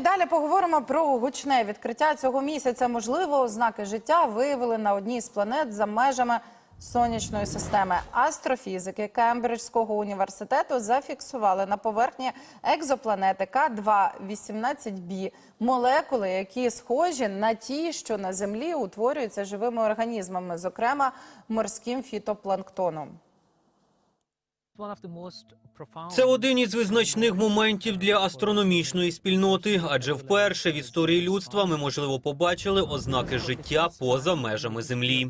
далі поговоримо про гучне відкриття цього місяця. Можливо, ознаки життя виявили на одній з планет за межами сонячної системи. Астрофізики Кембриджського університету зафіксували на поверхні екзопланети К2-18b молекули, які схожі на ті, що на Землі утворюються живими організмами, зокрема морським фітопланктоном. Це один із визначних моментів для астрономічної спільноти, адже вперше в історії людства ми можливо побачили ознаки життя поза межами землі.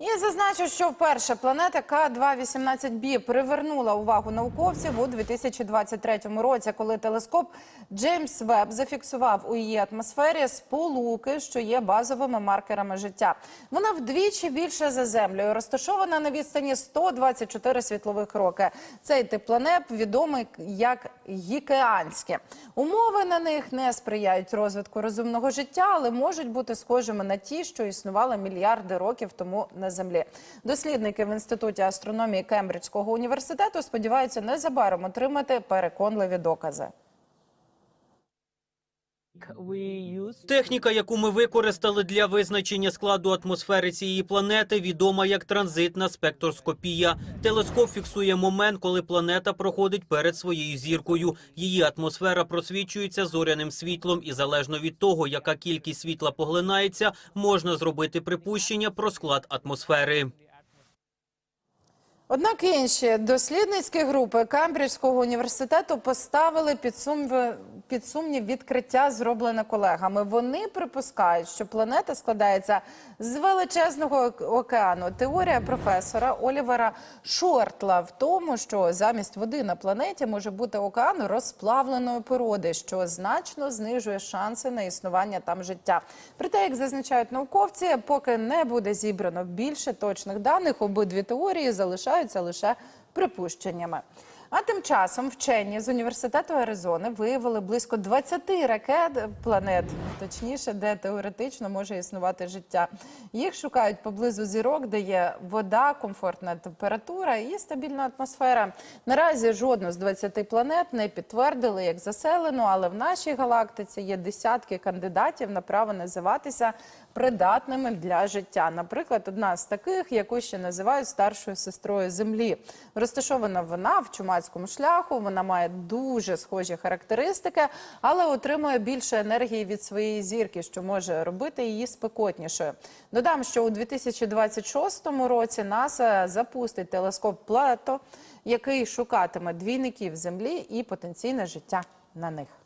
І зазначу, що вперше планета К2-18b привернула увагу науковців у 2023 році, коли телескоп Джеймс Веб зафіксував у її атмосфері сполуки, що є базовими маркерами життя. Вона вдвічі більше за землею, розташована на відстані 124 світлових роки. Цей тип планет відомий як гікеанське. Умови на них не сприяють розвитку розумного життя, але можуть бути схожими на ті, що існували мільярди років тому на землі. Дослідники в інституті астрономії Кембриджського університету сподіваються незабаром отримати переконливі докази. Техніка, яку ми використали для визначення складу атмосфери цієї планети, відома як транзитна спектроскопія. Телескоп фіксує момент, коли планета проходить перед своєю зіркою. Її атмосфера просвічується зоряним світлом, і залежно від того, яка кількість світла поглинається, можна зробити припущення про склад атмосфери. Однак інші дослідницькі групи Кембриджського університету поставили під сумнів, під сумнів відкриття, зроблене колегами. Вони припускають, що планета складається з величезного океану. Теорія професора Олівера Шортла в тому, що замість води на планеті може бути океан розплавленої породи, що значно знижує шанси на існування там життя. Проте, як зазначають науковці, поки не буде зібрано більше точних даних, обидві теорії залишаються лише припущеннями. А тим часом вчені з університету Аризони виявили близько 20 ракет планет, точніше, де теоретично може існувати життя. Їх шукають поблизу зірок, де є вода, комфортна температура і стабільна атмосфера. Наразі жодну з 20 планет не підтвердили як заселену, але в нашій галактиці є десятки кандидатів на право називатися придатними для життя. Наприклад, одна з таких, яку ще називають старшою сестрою Землі. Розташована вона в чумацькому шляху. Вона має дуже схожі характеристики, але отримує більше енергії від своєї зірки, що може робити її спекотнішою. Додам, що у 2026 році НАСА запустить телескоп Плато, який шукатиме двійників Землі і потенційне життя на них.